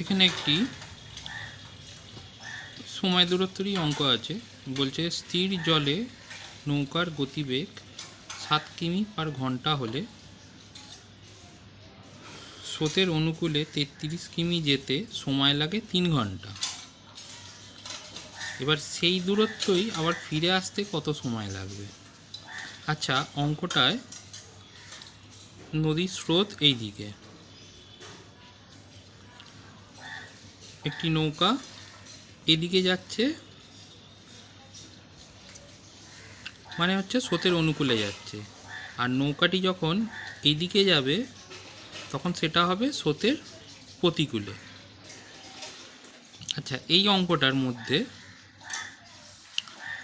এখানে একটি সময় দূরত্বেরই অঙ্ক আছে। বলছে, স্থির জলে নৌকার গতিবেগ সাত কিমি পার ঘণ্টা হলে স্রোতের অনুকূলে তেত্রিশ কিমি যেতে সময় লাগে তিন ঘণ্টা। এবার সেই দূরত্বই আবার ফিরে আসতে কত সময় লাগবে? আচ্ছা অঙ্কটায় নদীর স্রোত এই দিকে একটি নৌকা এদিকে যাচ্ছে মানে হচ্ছে স্রোতের অনুকূলে যাচ্ছে। আর নৌকাটি যখন এইদিকে যাবে, তখন সেটা হবে স্রোতের প্রতিকূলে। আচ্ছা এই অঙ্কটার মধ্যে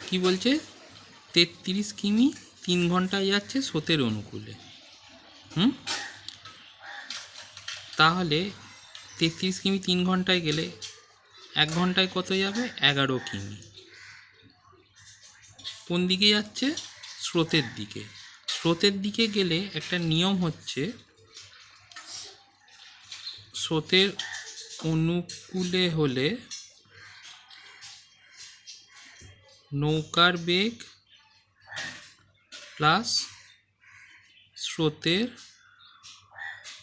কি বলছে? তেত্রিশ কিমি তিন ঘন্টায় যাচ্ছে স্রোতের অনুকূলে। হুম? তাহলে তেত্রিশ কিমি তিন ঘন্টায় গেলে এক ঘন্টায় কত যাবে? এগারো কিমি। কোন দিকে যাচ্ছে? স্রোতের দিকে। স্রোতের দিকে গেলে একটা নিয়ম হচ্ছে স্রোতের অনুকূলে হলে নৌকার বেগ প্লাস স্রোতের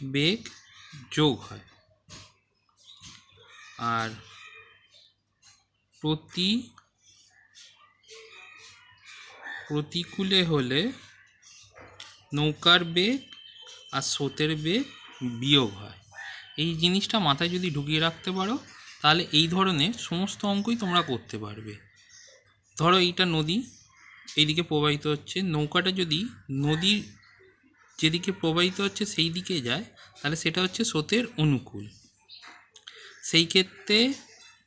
বেগ যোগ হয়। আর প্রতি, প্রতিকূলে হলে নৌকার বেগ আর স্রোতের বেগ বিয়োগ হয়। এই জিনিসটা মাথায় যদি ঢুকিয়ে রাখতে পারো, তাহলে এই ধরনের সমস্ত অঙ্কই তোমরা করতে পারবে। ধরো এইটা নদী, এইদিকে প্রবাহিত হচ্ছে, নৌকাটা যদি নদীর যেদিকে প্রবাহিত হচ্ছে সেই দিকে যায়, তাহলে সেটা হচ্ছে স্রোতের অনুকূল। সেই ক্ষেত্রে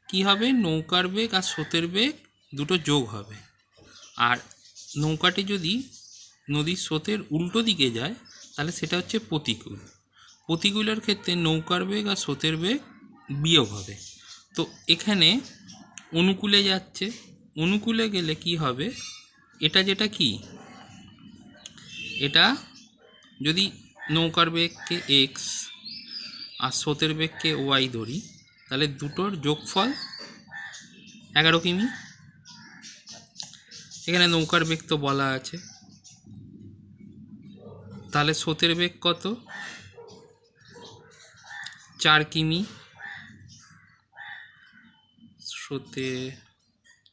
কী হবে? নৌকার বেগ আর স্রোতের বেগ দুটো যোগ হবে। আর নৌকাটি যদি নদীর স্রোতের উল্টো দিকে যায়, তাহলে সেটা হচ্ছে প্রতিকূল। প্রতিকূলের ক্ষেত্রে নৌকার বেগ আর স্রোতের বেগ বিয়োগ হবে। তো এখানে অনুকূলে যাচ্ছে। অনুকূলে গেলে কি হবে? এটা যেটা কি? এটা যদি নৌকার বেগকে এক্স আর স্রোতের বেগকে ওয়াই ধরি তাহলে দুটোর যোগফল এগারো কিমি। এখানে নৌকার বেগ তো বলা আছে। তাহলে স্রোতের বেগ কত? চার কিমি। স্রোতে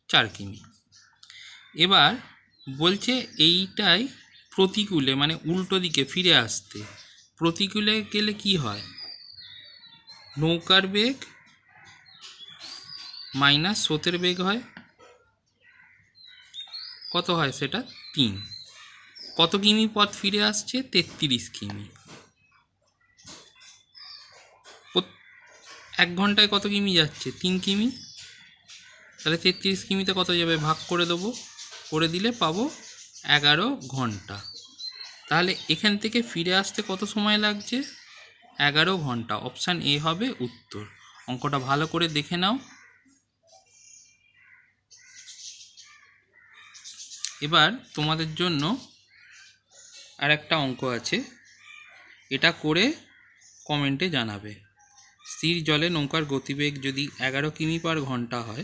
চার কিমি। এবার বলছে এইটাই প্রতিকূলে মানে উল্টো দিকে ফিরে আসতে। প্রতিকূলে গেলে কি হয়? নৌকার বেগ মাইনাস স্রোতের বেগ হয়। কত হয় সেটা? তিন। কত কিমি পথ ফিরে আসছে? তেত্রিশ কিমি। এক ঘন্টায় কত কিমি যাচ্ছে? তিন কিমি। তাহলে তেত্রিশ কিমিতে কত যাবে? ভাগ করে দেবো। করে দিলে পাবো এগারো ঘণ্টা। তাহলে এখান থেকে ফিরে আসতে কত সময় লাগছে? এগারো ঘণ্টা। অপশান এ হবে উত্তর। অঙ্কটা ভালো করে দেখে নাও। এবার তোমাদের জন্য আর একটা অঙ্ক আছে। এটা করে কমেন্টে জানাবে। স্থির জলে নৌকার গতিবেগ যদি এগারো কিমি পার ঘণ্টা হয়,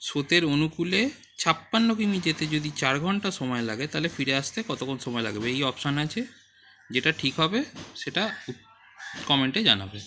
স্রোতের অনুকূলে ছাপ্পান্ন কিমি যেতে যদি চার ঘণ্টা সময় লাগে, তাহলে ফিরে আসতে কতক্ষণ সময় লাগবে? এই অপশান আছে। যেটা ঠিক হবে, সেটা কমেন্টে জানাবে।